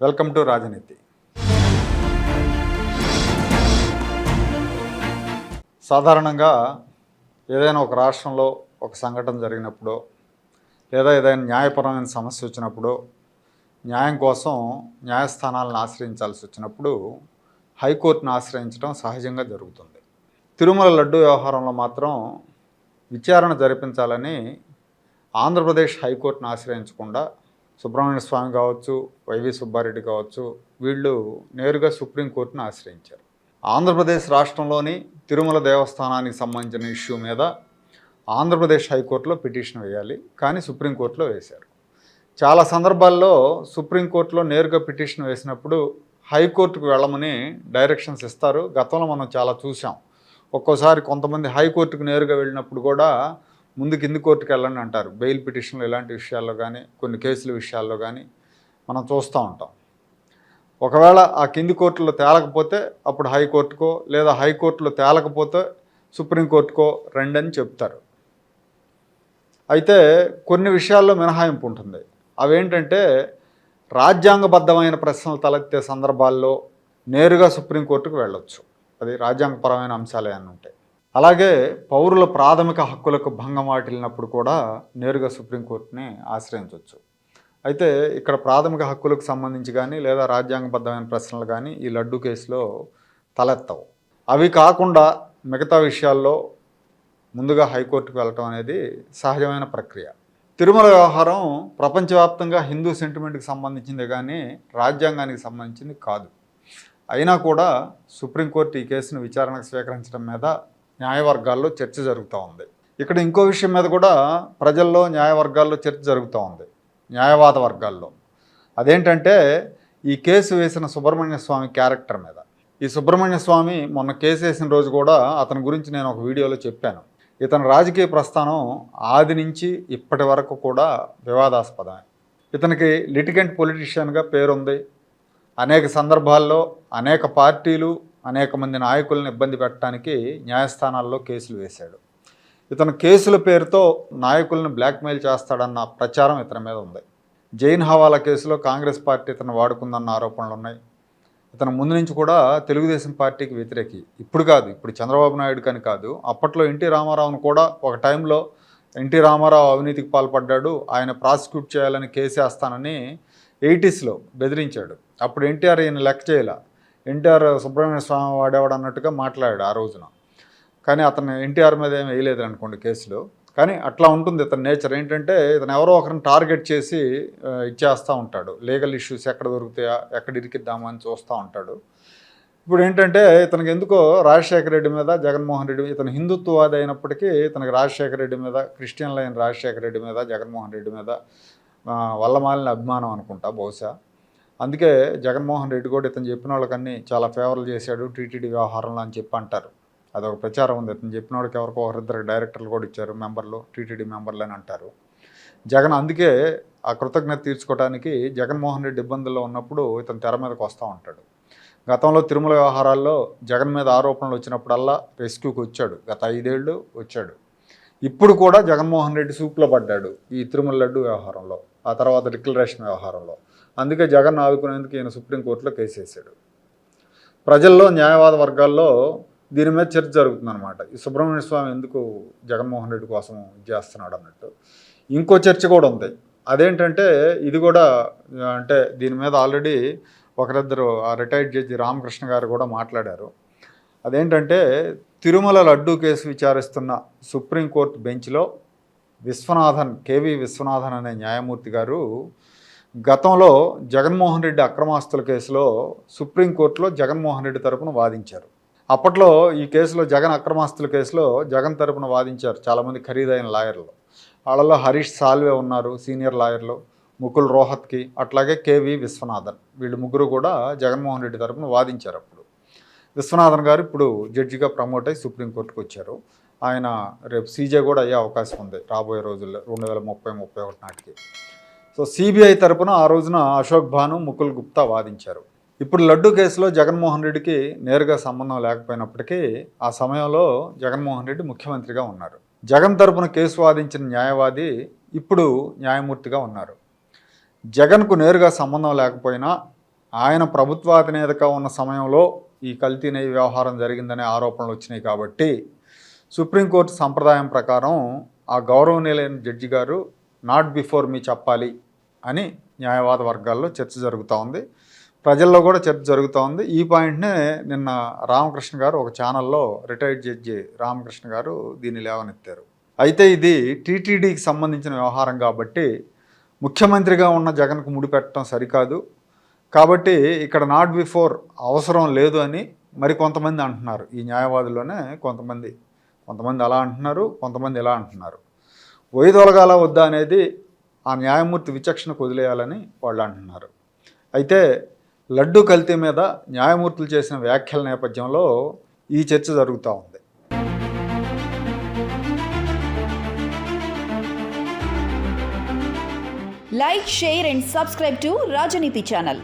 Welcome to రాజనీతి. సాధారణంగా ఏదైనా ఒక రాష్ట్రంలో ఒక సంఘటన జరిగినప్పుడు లేదా ఏదైనా న్యాయపరమైన సమస్య వచ్చినప్పుడు న్యాయం కోసం న్యాయస్థానాలను ఆశ్రయించాల్సి వచ్చినప్పుడు హైకోర్టును ఆశ్రయించడం సహజంగా జరుగుతుంది. తిరుమల లడ్డు వ్యవహారంలో మాత్రం విచారణ జరిపించాలని ఆంధ్రప్రదేశ్ హైకోర్టును ఆశ్రయించకుండా సుబ్రహ్మణ్య స్వామి కావచ్చు వైవి సుబ్బారెడ్డి కావచ్చు వీళ్ళు నేరుగా సుప్రీంకోర్టును ఆశ్రయించారు. ఆంధ్రప్రదేశ్ రాష్ట్రంలోని తిరుమల దేవస్థానానికి సంబంధించిన ఇష్యూ మీద ఆంధ్రప్రదేశ్ హైకోర్టులో పిటిషన్ వేయాలి కానీ సుప్రీంకోర్టులో వేశారు. చాలా సందర్భాల్లో సుప్రీంకోర్టులో నేరుగా పిటిషన్ వేసినప్పుడు హైకోర్టుకు వెళ్ళమని డైరెక్షన్స్ ఇస్తారు. గతంలో మనం చాలా చూసాం ఒక్కోసారి కొంతమంది హైకోర్టుకు నేరుగా వెళ్ళినప్పుడు కూడా ముందు కింది కోర్టుకు వెళ్ళండి అంటారు. బెయిల్ పిటిషన్లు ఇలాంటి విషయాల్లో కానీ కొన్ని కేసుల విషయాల్లో కానీ మనం చూస్తూ ఉంటాం. ఒకవేళ ఆ కింది కోర్టులో తేలకపోతే అప్పుడు హైకోర్టుకో లేదా హైకోర్టులో తేలకపోతే సుప్రీంకోర్టుకో రండి అని చెప్తారు. అయితే కొన్ని విషయాల్లో మినహాయింపు ఉంటుంది. అవేంటంటే రాజ్యాంగబద్ధమైన ప్రశ్నలు తలెత్తే సందర్భాల్లో నేరుగా సుప్రీంకోర్టుకు వెళ్ళొచ్చు. అది రాజ్యాంగపరమైన అంశాలే అని ఉంటాయి అలాగే పౌరుల ప్రాథమిక హక్కులకు భంగం వాటిల్లినప్పుడు కూడా నేరుగా సుప్రీంకోర్టుని ఆశ్రయించవచ్చు అయితే ఇక్కడ ప్రాథమిక హక్కులకు సంబంధించి కానీ లేదా రాజ్యాంగబద్ధమైన ప్రశ్నలు కానీ ఈ లడ్డు కేసులో తలెత్తవు. అవి కాకుండా మిగతా విషయాల్లో ముందుగా హైకోర్టుకు వెళ్ళటం అనేది సహజమైన ప్రక్రియ. తిరుమల వ్యవహారం ప్రపంచవ్యాప్తంగా హిందూ సెంటిమెంట్కి సంబంధించింది కానీ రాజ్యాంగానికి సంబంధించింది కాదు. అయినా కూడా సుప్రీంకోర్టు ఈ కేసును విచారణకు స్వీకరించడం మీద న్యాయవర్గాల్లో చర్చ జరుగుతూ ఉంది. ఇక్కడ ఇంకో విషయం మీద కూడా ప్రజల్లో న్యాయవర్గాల్లో చర్చ జరుగుతూ ఉంది. న్యాయవాద వర్గాల్లో. అదేంటంటే ఈ కేసు వేసిన సుబ్రహ్మణ్య స్వామి క్యారెక్టర్ మీద. ఈ సుబ్రహ్మణ్య స్వామి మొన్న కేసు వేసిన రోజు కూడా అతని గురించి నేను ఒక వీడియోలో చెప్పాను. ఇతని రాజకీయ ప్రస్థానం ఆది నుంచి ఇప్పటి వరకు కూడా వివాదాస్పదమే. ఇతనికి లిటిగెంట్ పొలిటీషియన్గా పేరుంది. అనేక సందర్భాల్లో అనేక పార్టీలు అనేక మంది నాయకులను ఇబ్బంది పెట్టడానికి న్యాయస్థానాల్లో కేసులు వేశాడు. ఇతను కేసుల పేరుతో నాయకులను బ్లాక్మెయిల్ చేస్తాడన్న ప్రచారం ఇతని మీద ఉంది. జైన్ హవాలా కేసులో కాంగ్రెస్ పార్టీ ఇతను వాడుకుందన్న ఆరోపణలు ఉన్నాయి. ఇతను ముందు నుంచి కూడా తెలుగుదేశం పార్టీకి వ్యతిరేకి. ఇప్పుడు కాదు ఇప్పుడు చంద్రబాబు నాయుడు కని కాదు అప్పట్లో ఎన్టీ రామారావును కూడా ఒక టైంలో ఎన్టీ రామారావు అవినీతికి పాల్పడ్డాడు ఆయన ప్రాసిక్యూట్ చేయాలని కేసేస్తానని ఎయిటీస్లో బెదిరించాడు. అప్పుడు ఎన్టీఆర్ ఈయన లెక్క చేయాల. ఎన్టీఆర్ సుబ్రహ్మణ్య స్వామి వాడేవాడు అన్నట్టుగా మాట్లాడాడు ఆ రోజున. కానీ అతను ఎన్టీఆర్ మీద ఏమి వేయలేదు అనుకోండి కేసులో. కానీ అట్లా ఉంటుంది ఇతని నేచర్. ఏంటంటే ఇతను ఎవరో ఒకరిని టార్గెట్ చేసి ఇచ్చేస్తూ ఉంటాడు. లీగల్ ఇష్యూస్ ఎక్కడ దొరుకుతాయా ఎక్కడ ఇరికిద్దామా అని చూస్తూ ఉంటాడు. ఇప్పుడు ఏంటంటే ఇతనికి ఎందుకో రాజశేఖర రెడ్డి మీద జగన్మోహన్ రెడ్డి ఇతను హిందుత్వవాది అయినప్పటికీ ఇతనికి రాజశేఖర రెడ్డి మీద క్రిస్టియన్ లైన్ రాజశేఖర రెడ్డి మీద జగన్మోహన్ రెడ్డి మీద వల్లమాలిన అభిమానం అనుకుంటా బహుశా. అందుకే జగన్మోహన్ రెడ్డి కూడా ఇతను చెప్పిన వాళ్ళకన్నీ చాలా ఫేవర్లు చేశాడు టీటీడీ వ్యవహారంలో అని చెప్పి అంటారు. అదొక ప్రచారం ఉంది. ఇతను చెప్పిన వాడికి ఎవరికో ఒకరిద్దరు డైరెక్టర్లు కూడా ఇచ్చారు మెంబర్లు టీటీడీ మెంబర్లు అని అంటారు. జగన్ అందుకే ఆ కృతజ్ఞత తీర్చుకోవడానికి జగన్మోహన్ రెడ్డి ఇబ్బందుల్లో ఉన్నప్పుడు ఇతను తెర మీదకి వస్తూ ఉంటాడు. గతంలో తిరుమల వ్యవహారాల్లో జగన్ మీద ఆరోపణలు వచ్చినప్పుడల్లా రెస్క్యూకి వచ్చాడు. గత ఐదేళ్ళు వచ్చాడు. ఇప్పుడు కూడా జగన్మోహన్ రెడ్డి సూప్లో పడ్డాడు ఈ తిరుమల లడ్డు వ్యవహారంలో. ఆ తర్వాత డిక్లరేషన్ వ్యవహారంలో. అందుకే జగన్ ఆదుకునేందుకు ఈయన సుప్రీంకోర్టులో కేసు వేశాడు. ప్రజల్లో న్యాయవాద వర్గాల్లో దీని మీద చర్చ జరుగుతుందన్నమాట. ఈ సుబ్రహ్మణ్య స్వామి ఎందుకు జగన్మోహన్ రెడ్డి కోసం చేస్తున్నాడు అన్నట్టు. ఇంకో చర్చ కూడా ఉంది. అదేంటంటే ఇది కూడా అంటే దీని మీద ఆల్రెడీ ఒకరిద్దరు ఆ రిటైర్డ్ జడ్జి రామకృష్ణ గారు కూడా మాట్లాడారు. అదేంటంటే తిరుమల లడ్డు కేసు విచారిస్తున్న సుప్రీంకోర్టు బెంచ్లో విశ్వనాథన్ కేవి విశ్వనాథన్ అనే న్యాయమూర్తి గారు గతంలో జగన్మోహన్ రెడ్డి అక్రమాస్తుల కేసులో సుప్రీంకోర్టులో జగన్మోహన్ రెడ్డి తరపున వాదించారు. అప్పట్లో ఈ కేసులో జగన్ అక్రమాస్తుల కేసులో జగన్ తరపున వాదించారు చాలామంది ఖరీదైన లాయర్లు. వాళ్ళలో హరీష్ సాల్వే ఉన్నారు సీనియర్ లాయర్లు ముకుల్ రోహత్కి అట్లాగే కేవి విశ్వనాథన్. వీళ్ళు ముగ్గురు కూడా జగన్మోహన్ రెడ్డి తరపున వాదించారు అప్పుడు. విశ్వనాథన్ గారు ఇప్పుడు జడ్జిగా ప్రమోట్ అయ్యి సుప్రీంకోర్టుకు వచ్చారు. ఆయన రేపు సీజే కూడా అయ్యే అవకాశం ఉంది రాబోయే రోజుల్లో రెండు వేల ముప్పై ముప్పై ఒకటి నాటికి. సో సిబిఐ తరపున ఆ రోజున అశోక్ భాను ముకుల్ గుప్తా వాదించారు. ఇప్పుడు లడ్డు కేసులో జగన్మోహన్ రెడ్డికి నేరుగా సంబంధం లేకపోయినప్పటికీ ఆ సమయంలో జగన్మోహన్ రెడ్డి ముఖ్యమంత్రిగా ఉన్నారు. జగన్ తరపున కేసు వాదించిన న్యాయవాది ఇప్పుడు న్యాయమూర్తిగా ఉన్నారు. జగన్కు నేరుగా సంబంధం లేకపోయినా ఆయన ప్రభుత్వాధినేతగా ఉన్న సమయంలో ఈ కల్తీ నెయ్యి వ్యవహారం జరిగిందనే ఆరోపణలు వచ్చినాయి కాబట్టి సుప్రీంకోర్టు సంప్రదాయం ప్రకారం ఆ గౌరవనీయులైన జడ్జి గారు నాట్ బిఫోర్ మీ చెప్పాలి అని న్యాయవాద వర్గాల్లో చర్చ జరుగుతూ ఉంది. ప్రజల్లో కూడా చర్చ జరుగుతూ ఉంది. ఈ పాయింట్నే నిన్న రామకృష్ణ గారు ఒక ఛానల్లో రిటైర్డ్ జడ్జి రామకృష్ణ గారు దీన్ని లేవనెత్తారు. అయితే ఇది టీటీడీకి సంబంధించిన వ్యవహారం కాబట్టి ముఖ్యమంత్రిగా ఉన్న జగన్కు ముడిపెట్టడం సరికాదు. కాబట్టి ఇక్కడ నాట్ బిఫోర్ అవసరం లేదు అని మరి కొంతమంది అంటున్నారు. ఈ న్యాయవాదుల్లోనే కొంతమంది కొంతమంది అలా అంటున్నారు కొంతమంది ఇలా అంటున్నారు. వైదొలగాల వద్దా అనేది ఆ న్యాయమూర్తి విచక్షణకు వదిలేయాలని వాళ్ళు అంటున్నారు. అయితే లడ్డు కల్తీ మీద న్యాయమూర్తులు చేసిన వ్యాఖ్యల నేపథ్యంలో ఈ చర్చ జరుగుతూ ఉంది. Like share and subscribe to Rajaneeti channel